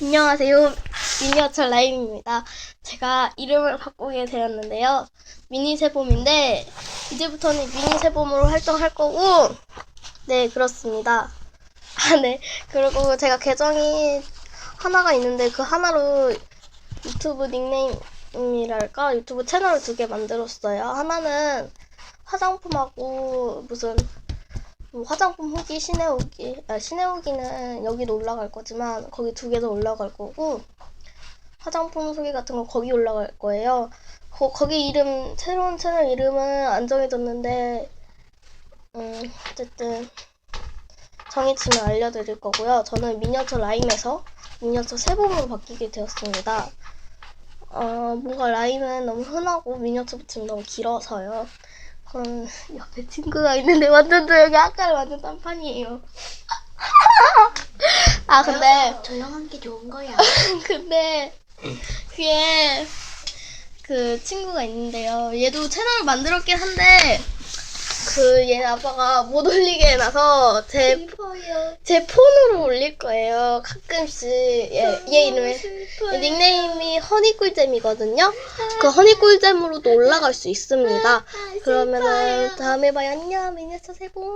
안녕하세요. 미니어처 라임입니다. 제가 이름을 바꾸게 되었는데요. 미니 세봄인데, 이제부터는 미니 세봄으로 활동할 거고, 네, 그렇습니다. 아, 네. 그리고 제가 계정이 하나가 있는데, 그 하나로 유튜브 닉네임이랄까? 유튜브 채널을 두 개 만들었어요. 하나는 화장품하고 무슨 뭐 화장품 후기, 신의 후기, 아, 신의 후기는 여기도 올라갈 거지만 거기 두 개 더 올라갈 거고 화장품 소개 같은 거 거기 올라갈 거예요. 거, 거기 이름 새로운 채널 이름은 안 정해졌는데 음 어쨌든 정해지면 알려드릴 거고요. 저는 미니어처 라임에서 미니어처 세봄으로 바뀌게 되었습니다. 어 뭔가 라임은 너무 흔하고 미니어처 붙이면 너무 길어서요. 그럼 옆에 친구가 있는데 완전 조용히 아까는 완전 딴판이에요. 아 근데 조용한 게 좋은 거야. 근데 그게 그 친구가 있는데요. 얘도 채널을 만들었긴 한데 그 얘 아빠가 못 올리게 해놔서 제 슬퍼요. 제 폰으로 올릴 거예요. 가끔씩 얘, 얘 이름에 닉네임이 허니꿀잼이거든요. 그 허니꿀잼으로도 올라갈 수 있습니다. 그러면은 다음에 봐요. 안녕. 미니어처 세봄.